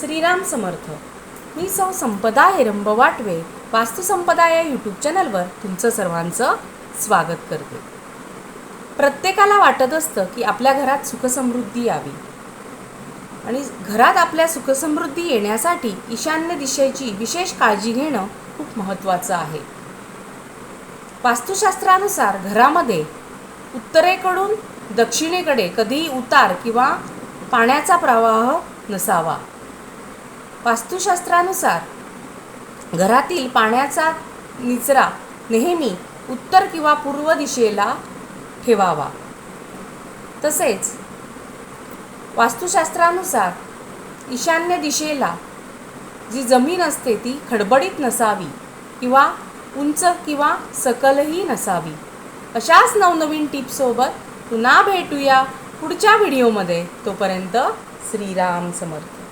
श्रीराम समर्थ. मी सौ संपदा हेरंब वाटवे वास्तुसंपदा या यूट्यूब चॅनलवर तुमचं सर्वांचं स्वागत करते. प्रत्येकाला वाटत असतं की आपल्या घरात सुखसमृद्धी यावी. आणि घरात आपल्या सुखसमृद्धी येण्यासाठी ईशान्य दिशेची विशेष काळजी घेणं खूप महत्त्वाचं आहे. वास्तुशास्त्रानुसार घरामध्ये उत्तरेकडून दक्षिणेकडे कधीही उतार किंवा पाण्याचा प्रवाह नसावा. वास्तुशास्त्रानुसार घरातील पाण्याचा निचरा नेहमी उत्तर किंवा पूर्व दिशेला ठेवावा. तसेच वास्तुशास्त्रानुसार ईशान्य दिशेला जी जमीन असते ती खडबडीत नसावी किंवा उंच किंवा सकलही नसावी. अशाच नवनवीन टिप्ससोबत पुन्हा भेटूया पुढच्या व्हिडिओमध्ये. तोपर्यंत श्रीराम समर्थ.